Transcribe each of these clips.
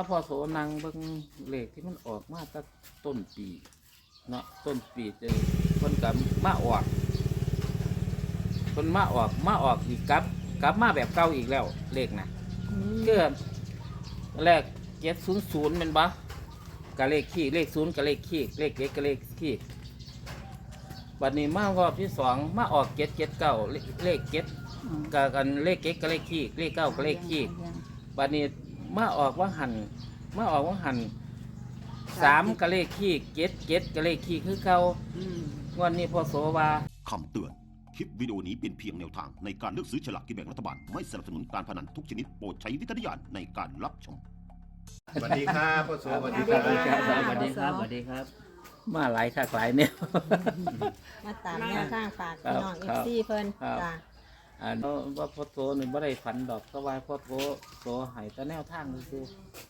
ถ้าพอโสนังเบิ่งเลขที่มันออกมาตั้งต้นปีเนาะต้นปีเจอคนกับมาออกคนมาออกมาออกอีกกลับกลับมาแบบเก่าอีกแล้วเลขนะเกือแรกเจ็ดศูนย์ศูนย์เป็นปะกับเลขขี้เลขศูนย์กับเลขขี้เลขเจ็ดกับเลขขี้บัดนี้มารอบที่สองมาออกเจ็ดเจ็ดเก้าเลขเจ็ดกับกันเลขเจ็ดกับเลขขี้เลขเก้ากับเลขขี้บัดนี้ มาออกว่าหันมาออกว่าหันสามกะเลขขี้เจ็ดเจ็ดกะเลขขี้คือเก่าอืมงวันนี้พอโสว่าคำเตือน คลิปวิดีโอนี้เป็นเพียงแนวทางในการเลือกซื้อฉลากกินแบ่งรัฐบาล ไม่สนับสนุนการพนันทุกชนิดโปรดใช้วิจารณญาณในการรับชม สวัสดีครับพ่อโสสวัสดีคสรัวัสดีครับบสวัสดีครับสวัสดีครับ มาหลายคากหลายเนี่ย มาตามแนวทางฝากครัพี่บน้องเอครัฟบซีเพิ่นครับ จ้ะ อ่าว่าพอโสนี่บ่ได้ฝันดอกก็ว่าพอโสโสใหายแต่แนวทางคือ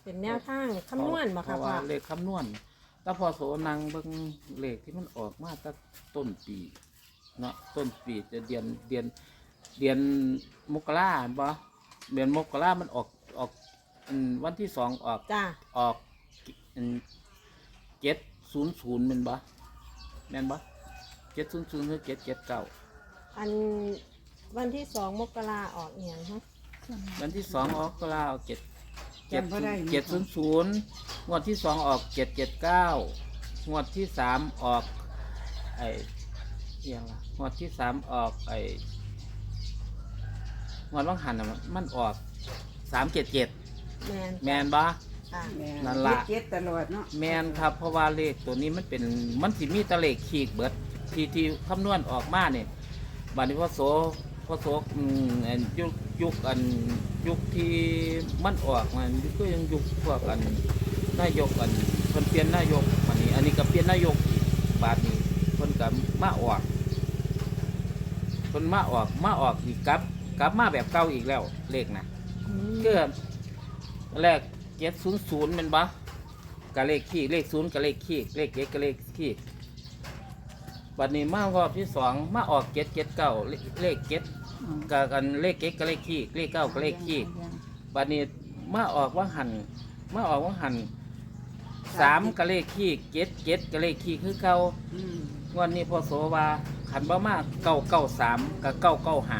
เป็นแนวทางคำนวณบ่ค่ะเพราะพ่อว่าเลขคำนวณถ้าพอโสนังเบิ่งเลขที่มันออกมาตั้งต้นปีเนาะต้นปีจะเดือนเดือนเดือนมกราบ่เดือนมกรามันออกออกอืมวันที่สองออก จ้ะออกเจ็ดศูนย์ศูนย์เป็นบ่แม่นบ่เจ็ดศูนย์ศูนย์หรือเจ็ดเจ็ดเก้าอัน วันที่สองมกราออกเอียงฮะวันที่สองออกก็ลาออกเจ็ดจำบ่ได้ เจ็ดศูนย์ศูนย์งวดที่สองออกเจ็ดเจ็ดเก้างวดที่สามออกไอเอียงละงวดที่สามออกไองวดว่างหันน่ะมันมันออกสามเจ็ดเจ็ดแมนแมนบ่ ค่ะแม่นั่นล่ะ เจ็ดตลอดเนาะแมนครับเพราะว่าเลขตัวนี้มันเป็นมันสิมีแตะเลขขีกเบิดที่ที่คำนวณออกมาเนี่ยบัดนี้พ่อโส พ่อโสอืมอันยุคยุคอันยุคที่มันออกมันก็ยังยุคพวกอันนายกอันเพิ่นเปลี่ยนนายกวันนี้ อันนี้ก็เปลี่ยนนายกอีกบาดนี้เพิ่นก็มาออกเพิ่นมาออกมาออกอีกกลับกลับมาแบบเก่าอีกแล้วเลขนะอืมเกือแรกเจ็ดศูนย์ศูนย์เป็นปะกับเลขขี้เลขศูนย์กับเลขขี้เลขเจ็ดกับเลขขี้บัดนี้มารอบที่สองมาออกเจ็ดเจ็ดเก้าเลขเจ็ด กับกันเลขเจ็ดกับเลขขี้เลขเก้ากับเลขขี้บัดนี้มาออกว่าหันมาออกว่าหันสามกับเลขขี้เจ็ดเจ็ดกับเลขขี้คือเก้าอืมงวันนี้พอโสว่าขันบ่มากเก้าเก้าสามกับเก้าเก้าห้า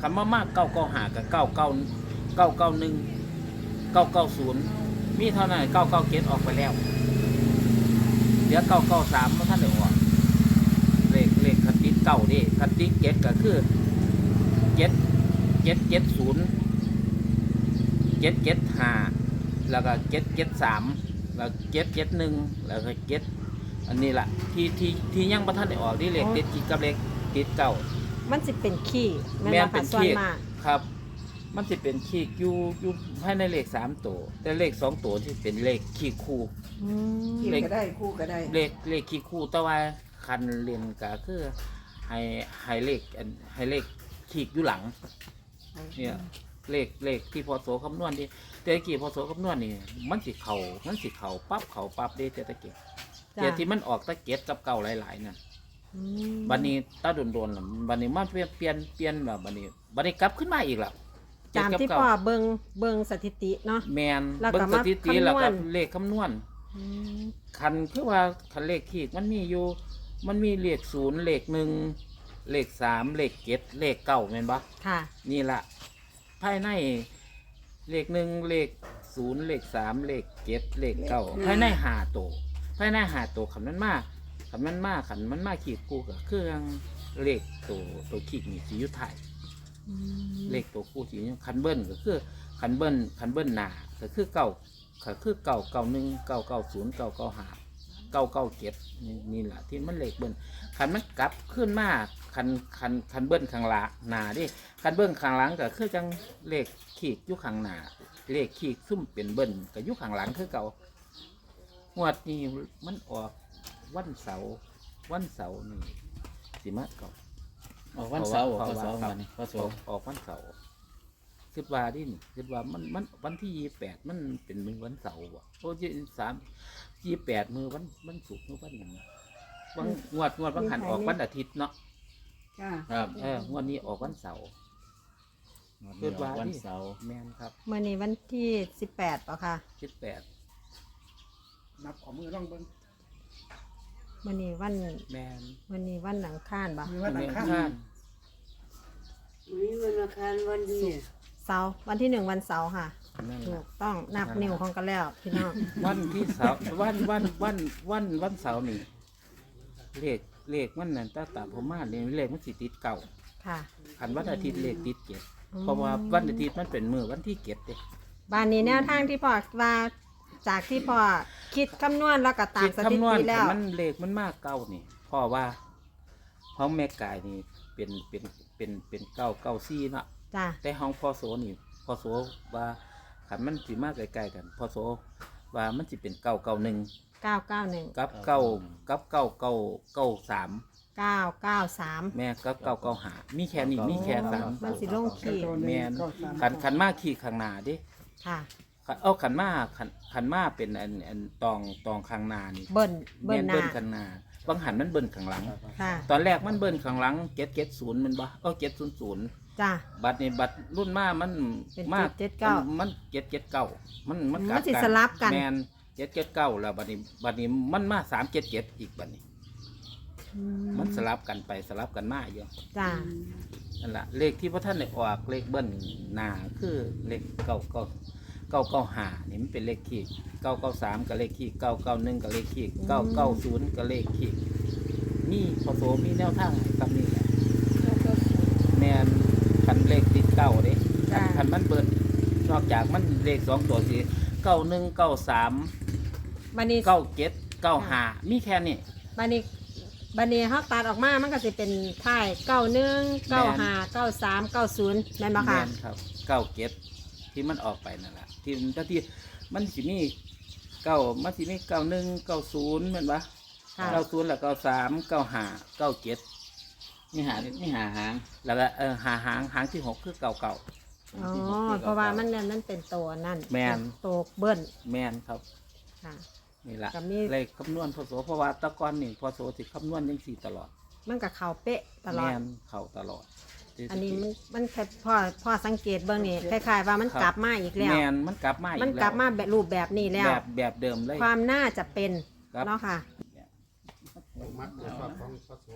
ขันบ่มากเก้าเก้าห้ากับเก้าเก้าเก้าเก้าหนึ่งเก้าเก้าศูนย์มีเท่านั้นเก้าเก้าเจ็ดออกไปแล้วเหลือเก้าเก้าสามเมื่อท่านได้ออกเลขเลขคันติดเก้าดิคันติดเจ็ดก็คือเจ็ด เจ็ดเจ็ดศูนย์เจ็ดเจ็ดห้าแล้วก็เจ็ดเจ็ดสามแล้วเจ็ดเจ็ดหนึ่งแล้วก็เจ็ดอันนี้แหละที่ที่ที่ยังประท่านได้ออกที่เลขติดกี่กับเลขติดเก่ามันสิเป็นขี้แม่นแม่นบ่เป็ค่ะนส่วนขี้มากครับ มันจะเป็นขีกอยู่อยู่ภายในเลขสามตัวแต่เลขสองตัวที่เป็นเลขขีกคู่อืมคิดเลขก็ได้คู่ก็ได้ เลขเลขขีกคู่แต่ว่าคันเรียนก็คือให้ให้เลขอันให้เลขขีกอยู่หลัง เนี่ยเลขเลขที่พอโสคำนวณที่แต่ตะกี้พอโสคำนวณนี่มันสิเข่ามันสิเข่าปั๊บเข่าปั๊บเด้แต่ตะเกียบจ้ะแต่ที่มันออกตะเกียบกับเก่าหลายๆน่ะอืมบันนี้ตาโดนโดนๆล่ะบันนี้มันเปลี่ยนเปลี่ยนเปลี่ยนแบบบันนี้บันนี้กลับขึ้นมาอีกแล้วตามที่เจ็ดกับพ่อเก้เบิงเบิงสถิติเนาะแมนแล้วก็เบิ้งสมาถิติคำนวณแล้วก็เลขคำนวณอืมคันคือว่าคันเลขขีดมันมีอยู่ มันมีเลขศูนย์เลขหนึ่ง เลขสามเลขเจ็ดเลขเก้าแม่นปะค่ะ นี่ละภายในเลขหนึ่งเลขศูนย์เลขสามเลขเจ็ดเลขเก้าภายในหาตัวภายในหาตัวขันมันมากขันมันมากขันมันมากขีดกูก็คือยังเลขตัวตัวขีดนี่สียุทธไทยอืมเลขตัวคู่สีคันเบิ้ลก็คือคันเบิ้ลคันเบิ้ลหนาก็คือเก้าก็คือเก้าเก้าหนึ่งเก้าเก้าศูนย์เก้าเก้าห้าเก้าเก้าเจ็ดนี่นี่แหละที่มันเลขเบิ้ลคันมันกลับขึ้นมา คันคันคันเบิ้ลข้างหลังหนาดิคันเบิ้ลข้างหลังก็คือจังเลขขีดอยู่ข้างหน้าเลขขีดซุ่มเป็นเบิ้ลก็อยู่ข้างหลังคือเก่างวดนี้มันออกวันเสาร์วันเสาร์นี่สิมาเก่าออกวันเสาร์พพระอสองครับวันนี้พอสออองกออกวันเสาร์คิดว่าดินี่คิดว่ามันมันวันที่ยี่แปดมันเป็นมือวันเสาร์ว่ะโอ้ยี่สามยี่แปดมือวันวันศุกร์มือวันอย่างวันงวดงวดวันหันออกวันอาทิตย์เนาะ จ้าครับเอองวดนี้ออกวันเสาร์เกิดว่าวันนี่เสาร์แมนครับเมื่อนี้วันที่สิบแปดป่ะค่ะสิบแปดนับขอมือร่องเบิ้งเมื่อนี้วันแมนเมื่อนี้วันหนังข้านป่ะมือว่าหนังข้างข้านวันนี้วันอังคารวันดีเสาร์วันที่หนึ่งวันเสาร์ค่ะนั่นถูล่ะกต้องนับนิ้วของกันแล้วพี่น้องวันที่เสาร์วันวันวันวันวันเสาร์นี่เลข เลขมันนั่นตาตามผมมาเนี่ยเลขมันสิติดเก่าค่ะ ขันวันอาทิตย์เลขติดเจ็ดอืม เพราะว่าวันอาทิตย์มันเป็นมือวันที่เจ็ดเด้บ้านนี้แนวทางที่พ่อว่าจากที่พ่อคิดคำนวณแล้วก็ตามคิดสถิคำนวณติแล้ว มันเลขมันมากเก่านี่เพราะว่าห้องแม่กายนี่เป็นเป็นเป็นเป็นเก้าเก้าซี่เนาะจ้ะแต่ห้องพอโสนี่พอโสว่าขันมันสิมากใกล้ๆกันพอโสว่ามันสิเป็นเก้าเก้าหนึ่ง เก้าเก้าหนึ่งกับเก้ากับเก้าเก้าเก้าสามเก้าเก้าสามแม่กับเก้าเก้าหามีแค่นี้มีแค่สามมันสิลงขีดแม่นก็สามขันขันมาขี่ข้างหน้าเดิค่ะเอาขันมาขันขันมาเป็นอันอันตองตองข้างหน้านี่เบิ้ลเบิ้แม่ลนหน้าเบิ้ลข้างหน้าบางหันมันเบิ้ลข้างหลังค่ะตอนแรกมันเบิ้ลข้างหลังเจ็ดเจ็ดศูนย์มันบ่เออเจ็ดศูนย์ศูนย์จ้ะบัตรนี่บัตรรุ่นมามันเป็นมาก779มันเจ็ดเจ็ดเก้ามันมันมันสิสลับกันแมน เจ็ดเจ็ดเก้าแล้วบัตรนี้บัตรนี้มันมาสามเจ็ดเจ็ดอีกบัตรนี้ อืมันสลับกันไปสลับกันมาอยู่จ้ะนั่นแหละเลขที่พระท่านได้ออกเลขเบิ้ลหนาคือเลขเก้าเก้าเก้าเก้าหานี่มันเป็นเลขขีดเก้าเก้าสามกับเลขขีดเก้าเก้าหนึ่งกับเลขขีดเก้าเก้าศูนย์กับเลขขีดนี่พอโสมีแนวทางกับนี่แหละแมนคันเลขติดเก้าเด้คันคันมันเบิ้ลนอกจากมันเลขสองตัวสีเก้าหนึ่งเก้าสาม บันนี้เก้าเจ็ดเก้าหามีแค่นี้ บันนี้บันนี้เขาตัดออกมา มันก็จะเป็นท้ายเก้าหนึ่งเก้าห้าเก้าสามเก้าศูนย์แม่นบ่แมค่ะนครับเก้าเจ็ดที่มันออกไปนั่นแหละที่มันที่มันสิมีเก้ามันสิมีเก้าหนึ่งเก้าศูนย์แม่นปะค่ะ เก้าศูนย์แล้วเก้าสามเก้าห้าเก้าเจ็ดนี่หานี่หาหาง แล้วก็เออหาหางหางที่หกคือเก้าเก้าอ๋อเพราะว่ามันนั่นมันเป็นตัวนั่นแม่นตัวเบิ้ลแมนครับ ค่ะ นี่แหละก็มี เลขคำนวณพศเพราะว่าแตะกอนนี่พศสิคำนวณยังสี่ตลอดมันกับเขาเป๊ะตลแมอดนเข่าตลอดอันนี้มันมันแค่พ่อพ่อสังเกตเบื้องนี่คล้ายๆว่ามันกลับมาอีกแล้ว แมนมันกลับมาอีกมันแล้วกลับมาแบบรูปแบบนี้แล้ว แบบแบบเดิมเลย ความน่าจะเป็นครับ เนาะค่ะ มัดตัวชอบของพระโส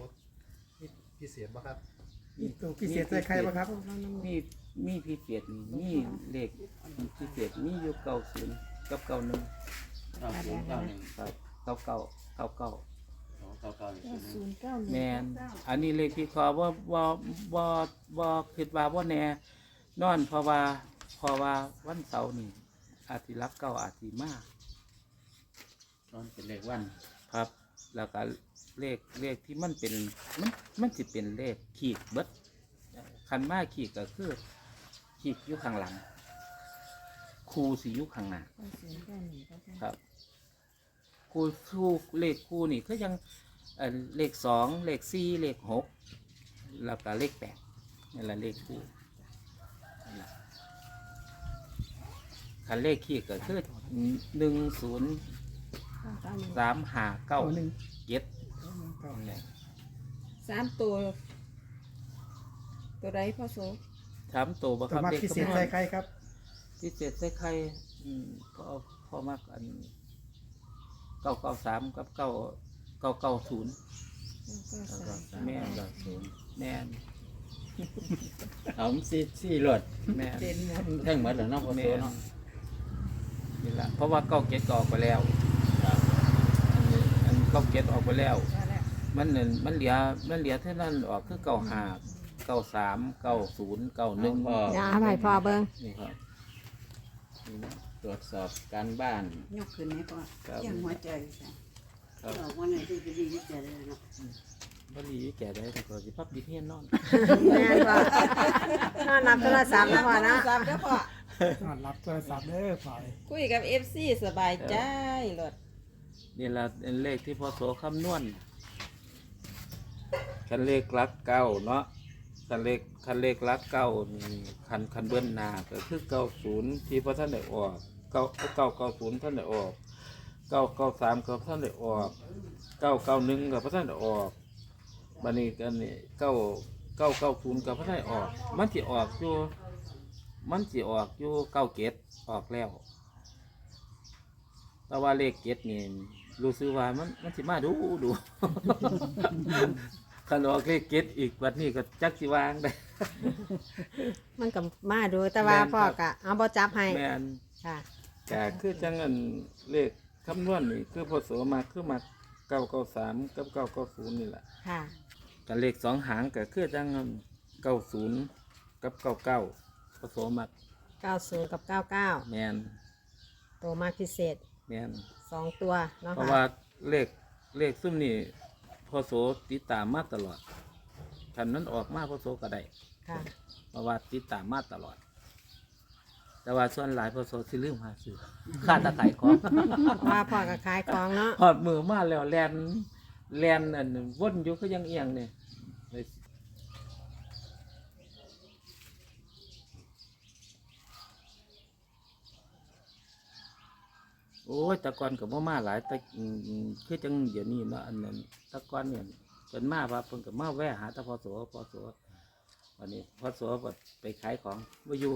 นี่พิเศษป่ะครับนี่ตัวพิเศษใส่ใครบ้างครับ มีมีพิเศษนี่มีเลขพิเศษมีอยู่เก้าศูนย์กับเก้าหนึ่ง เก้าศูนย์เก้าหนึ่งครับเก้าเก้าเก้าเก้าสองเก้าเก้าหนึ่งแมนอันนี้เลขที่คอว่าว่าว่าว่าคิดว่าว่าแน่นอนเพราะว่าเพราะว่าวันเสาร์นี่อาทิรักเก้าอาทิมาตอนเป็นเลขวันครับ แล้วก็เลขเลขที่มันเป็นมันมันจะเป็นเลขขีดเบิดคันมาขีดก็คือขีดอยู่ข้างหลังคูสีอยู่ข้างหน้าครับคู คูเลขคูนี่ก็ยังเลขสองเลขสี่เลขหกแล้วก็เลขแปดนี่แหละเลขคูนั่นแหละคันเลขขีดก็คือหนึ่งศูนย์สามห้าเก้าหนึ่งเจ็ดสามตัว ตัวใดพ่อโสถามตัวบ่คตัวรับมักเลขพิเศษใส่ใครครับพิเศษใส่ใครอืมก็พอมากอัน ก้าเก้าสามกับเก้าเก้าเก้าศูนย์แม่นเก้าศูนย์แม่นเอาสี่สี่รถแม่นเด่นหมดเท่งเหมือนเหรอเนาะพ่อโสแม่นเนาะนี่แหละเพราะว่าเก้าเก็ตก็ออกไปแล้วอันนี้อันเก้าเก็ตออกไปแล้ว มันนั่นมันเหลือมันเหลือเท่านั้นออกคือเก้าห้าเก้าสามเก้าศูนย์เก้าหนึ่งพ่ออย่าเอาไปพ่อเบิ้งนี่ครับนี่นะต รวจสอบการบ้าน ยกขึ้นให้ก่อนครับ เที่ยงหัวใจจ้ะครับบอกว่าไหนที่จะดีที่จะได้เนาะบรีแก่ได้แต่ก็สิพับดีเทียนนอน แม่นว่านอนรับโทรศัพท์นะพ่อนะ สามเด้อพ่อนอนรับโทรศัพท์เด้อฝ่าย คุยกับเอฟซีสบายใจรถนี่ละเป็นเลขที่พอโสคำนวณคันเลขหลักเก้าเนาะคันเลขคันเลขหลักเก้านี่คันคันเบิ้ลหนาก็คือเก้าศูนย์ที่พระท่านได้ออก เก้าเก้าเก้าศูนย์ท่านได้ออกเก้าเก้าสามกับท่านได้ออกเก้าเก้าหนึ่งกับพระท่านได้ออกบันนี้กันนี่เก้าเก้าเก้าศูนย์กับพระท่านได้ออก มันที่ออกอยู่มันสิออกอยู่เก้าเกตออกแล้ว แต่ว่าเลขเกตนี่รู้สึกว่ามันมันสิมาดูดูคันออกเลขเกตอีกวันนี้ก็จักสิวางได้มันก็มาดูแต่ว่าแม่นพ่อครับก็เอาบ่จับให้แม่นค่ะ แต่คือจังอันเลขคำนวณนี่คือพอโสมาคือมาเก้าเก้าสามกับเก้าเก้าศูนย์นี่แหละค่ะแต่เลขสองหางก็คือจังอันเก้าศูนย์กับเก้าเก้าพอโสมา90 กับ 99 แมนตัวมากพิเศษ แมน2 ตัวเนาะเพราะค่ะว่าเลขเลขซุ่มนี่พอโสติดตามมาตลอดคันนั้นออกมาพอโสก็ได้ค่ะ เพราะว่าติดตามมาตลอด แต่ว่าส่วนหลายพอโสสิลืมหาซื้อค่าตะไคร่ของว่าพ่อก็ขายของเนาะหอดมือมาแล้วแลนแลนอันวนอยู่ก็ยังเอียงเนี่ยเลยโอ้ยแตะกอนกับพ่มาหลายแต่อืมอืมคือจังเดี๋ยวนี้เนาะอันนั้นแตะกอนเนี่ยเป็นมาว่าเพิ่นกับมาแวะหาแตะพอโสพอโส วันนี้พอโสก็ไปขายของบ่อยู่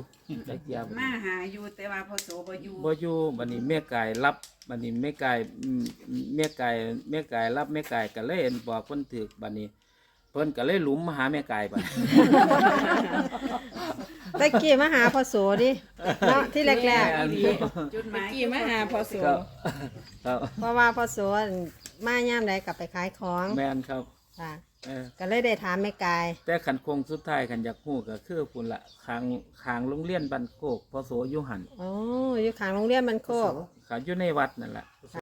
จักเกียบมาหาอยู่แต่ว่าพอโสบ่อยู่บ่อยู่บัดนี้แม่กายรับบัดนี้แม่กายอืมแม่กายแม่กายรับแม่กายก็เลยบอกเพิ่นถึกบัดนี้ เพิ่นก็เลยหลุมมาหาแม่กายบัดตะกี้มาหาพ่อโสดิเนาะที่แรกอันจุดหมายกี่มาหาพอโสครับครับๆเพราะว่าพ่อโสมาย่ามใดกลับไปขายของ แม่นครับค่ะ เออ ก็เลยได้ถามแม่กาย แต่ขันโคงสุดท้ายขันอยากฮู้ก็คือพุ่นละคางคางโรงเรียนบ้านโคกพอโสอยู่หันโอ้อยู่ข้างโรงเรียนมันโคกขาอยู่ในวัดนั่นแหละ